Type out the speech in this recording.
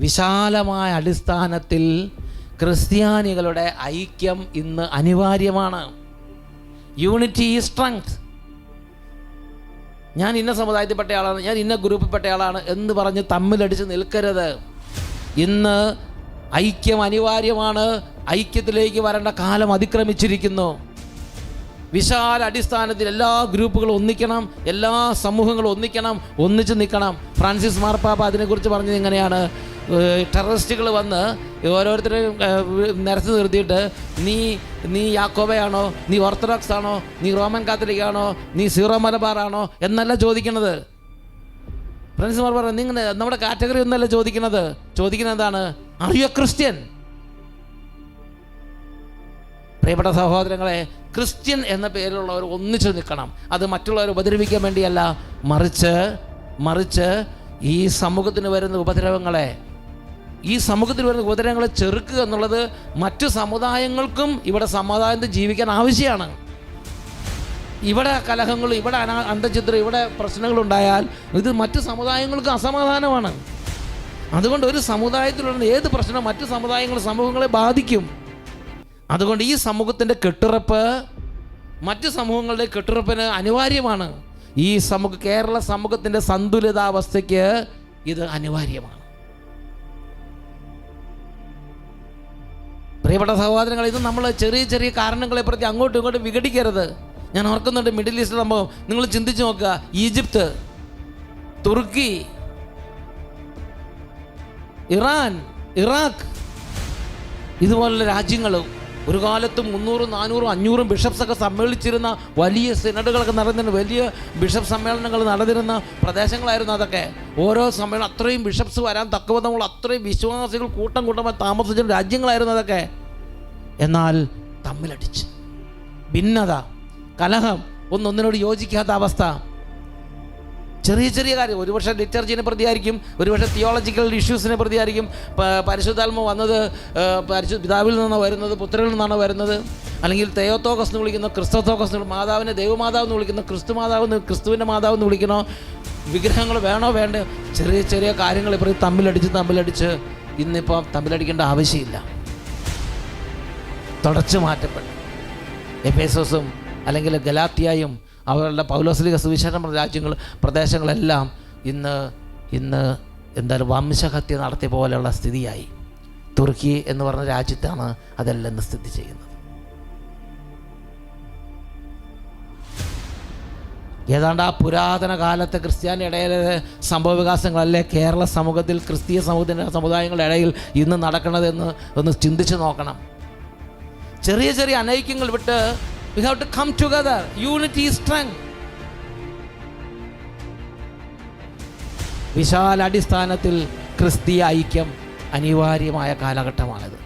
വിശാലമായ അടിസ്ഥാനത്തിൽ ക്രിസ്ത്യാനികളുടെ ഐക്യം ഇന്ന് അനിവാര്യമാണ്. യൂണിറ്റി ഈ സ്ട്രെങ്ത് ഞാൻ ഇന്ന സമുദായത്തിൽപ്പെട്ട ആളാണ് ഞാൻ ഇന്ന ഗ്രൂപ്പിൽപ്പെട്ട ആളാണ് എന്ന് പറഞ്ഞ് തമ്മിലടിച്ച് നിൽക്കരുത്. ഇന്ന് ഐക്യം അനിവാര്യമാണ് ഐക്യത്തിലേക്ക് വരേണ്ട കാലം അതിക്രമിച്ചിരിക്കുന്നു. വിശാല അടിസ്ഥാനത്തിൽ എല്ലാ ഗ്രൂപ്പുകളും ഒന്നിക്കണം എല്ലാ സമൂഹങ്ങളും ഒന്നിക്കണം ഒന്നിച്ച് നിൽക്കണം. ഫ്രാൻസിസ് മാർപ്പാപ്പ അതിനെക്കുറിച്ച് പറഞ്ഞത് എങ്ങനെയാണ്? ടെററിസ്റ്റുകൾ വന്ന് ഓരോരുത്തരെയും നിരത്തി നിർത്തിയിട്ട് നീ നീ യാക്കോബയാണോ? നീ ഓർത്തഡോക്സ് ആണോ നീ റോമൻ കാത്തലിക് ആണോ നീ സീറോ മലബാർ ആണോ എന്നല്ല ചോദിക്കണത് ഫ്രാൻസിസ് മാർപ്പാപ്പ നിങ്ങൾ നമ്മുടെ കാറ്റഗറി ഒന്നല്ല ചോദിക്കുന്നത്. ചോദിക്കുന്നത് എന്താണ്? ആർ യു എ ക്രിസ്ത്യൻ പ്രിയപ്പെട്ട സഹോദരങ്ങളെ ക്രിസ്ത്യൻ എന്ന പേരിലുള്ളവർ ഒന്നിച്ചു നിൽക്കണം. അത് മറ്റുള്ളവരെ ഉപദ്രവിക്കാൻ വേണ്ടിയല്ല. മറിച്ച് മറിച്ച് ഈ സമൂഹത്തിന് വരുന്ന ഉപദ്രവങ്ങളെ ഈ സമൂഹത്തിൽ വരുന്ന ഉപദ്രവങ്ങളെ ചെറുക്കുക എന്നുള്ളത് മറ്റു സമുദായങ്ങൾക്കും ഇവിടെ സമാധാനത്തിൽ ജീവിക്കാൻ ആവശ്യമാണ്. ഇവിടെ കലഹങ്ങൾ ഇവിടെ അനാ അന്തചിത്രം ഇവിടെ പ്രശ്നങ്ങളുണ്ടായാൽ ഇത് മറ്റു സമുദായങ്ങൾക്ക് അസമാധാനമാണ്. അതുകൊണ്ട് ഒരു സമുദായത്തിലുള്ള ഏത് പ്രശ്നം മറ്റു സമുദായങ്ങൾ സമൂഹങ്ങളെ ബാധിക്കും. അതുകൊണ്ട് ഈ സമൂഹത്തിന്റെ കെട്ടുറപ്പ് മറ്റു സമൂഹങ്ങളുടെ കെട്ടുറപ്പിന് അനിവാര്യമാണ്. ഈ സമൂഹ കേരള സമൂഹത്തിന്റെ സന്തുലിതാവസ്ഥയ്ക്ക് ഇത് അനിവാര്യമാണ്. പ്രിയപ്പെട്ട സഹോദരങ്ങൾ ഇത് നമ്മൾ ചെറിയ ചെറിയ കാരണങ്ങളെ പ്രതി അങ്ങോട്ടും ഇങ്ങോട്ടും വിഘടിക്കരുത്. ഞാൻ ഓർക്കുന്നുണ്ട് മിഡിൽ ഈസ്റ്റ് സംഭവം. നിങ്ങൾ ചിന്തിച്ച് നോക്കുക. ഈജിപ്ത് തുർക്കി ഇറാൻ ഇറാഖ് ഇതുപോലുള്ള രാജ്യങ്ങൾ ഒരു കാലത്ത് മുന്നൂറും നാനൂറും അഞ്ഞൂറും ബിഷപ്സ് ഒക്കെ സമ്മേളിച്ചിരുന്ന വലിയ സിനഡുകളൊക്കെ നടന്നിരുന്ന വലിയ ബിഷപ്പ് സമ്മേളനങ്ങൾ നടന്നിരുന്ന പ്രദേശങ്ങളായിരുന്നു അതൊക്കെ. ഓരോ സമ്മേളനം അത്രയും ബിഷപ്സ് വരാൻ തക്കവധമുള്ള അത്രയും വിശ്വാസികൾ കൂട്ടം കൂട്ടമായി താമസിച്ചിരുന്ന രാജ്യങ്ങളായിരുന്നു അതൊക്കെ. എന്നാൽ തമ്മിലടിച്ച്. ഭിന്നത കലഹം ഒന്നൊന്നിനോട് യോജിക്കാത്ത അവസ്ഥ. ചെറിയ ചെറിയ കാര്യം. ഒരുപക്ഷെ ലിറ്റർജിനെ പ്രതിയായിരിക്കും ഒരുപക്ഷെ തിയോളജിക്കൽ ഇഷ്യൂസിനെ പ്രതിയായിരിക്കും. പരിശുദ്ധാത്മ വന്നത് പരിശു പിതാവിൽ നിന്നാണ് വരുന്നത് പുത്രനിൽ നിന്നാണ് വരുന്നത്? അല്ലെങ്കിൽ തേയോത്തോക്കസ് എന്ന് വിളിക്കുന്ന ക്രിസ്തോത്തോക്കസ് മാതാവിനെ ദൈവമാതാവ് എന്ന് വിളിക്കുന്ന ക്രിസ്തു മാതാവ് ക്രിസ്തുവിന്റെ മാതാവ് എന്ന് വിളിക്കണോ? വിഗ്രഹങ്ങൾ വേണോ വേണ്ട ചെറിയ ചെറിയ കാര്യങ്ങൾ ഇപ്പോൾ തമ്മിലടിച്ച് തമ്മിലടിച്ച് ഇന്നിപ്പം തമ്മിലടിക്കേണ്ട ആവശ്യമില്ല. തുടച്ചു മാറ്റപ്പെട്ടു എഫേസോസും അല്ലെങ്കിൽ ഗലാത്തിയായും അവരുടെ പൗലോസ്ലിക സുവിശേഷം രാജ്യങ്ങൾ പ്രദേശങ്ങളെല്ലാം ഇന്ന് ഇന്ന് എന്തായാലും വംശഹത്യ നടത്തിയ പോലെയുള്ള സ്ഥിതിയായി. തുർക്കി എന്ന് പറഞ്ഞ രാജ്യത്താണ് അതെല്ലാം ഇന്ന് സ്ഥിതി ചെയ്യുന്നത്. ഏതാണ്ട് ആ പുരാതന കാലത്തെ ക്രിസ്ത്യാനി ഇടയിലെ സംഭവ വികാസങ്ങളല്ലേ കേരള സമൂഹത്തിൽ ക്രിസ്തീയ സമൂഹത്തിന്റെ സമുദായങ്ങളുടെ ഇടയിൽ ഇന്ന് നടക്കണതെന്ന് ഒന്ന് ചിന്തിച്ച് നോക്കണം. ചെറിയ ചെറിയ അനൈക്യങ്ങൾ വിട്ട് we have to come together unity strength വിശാല അടിസ്ഥാനത്തിൽ ക്രിസ്തീയ ഐക്യം അനിവാര്യമായ കാലഘട്ടമാണിത്.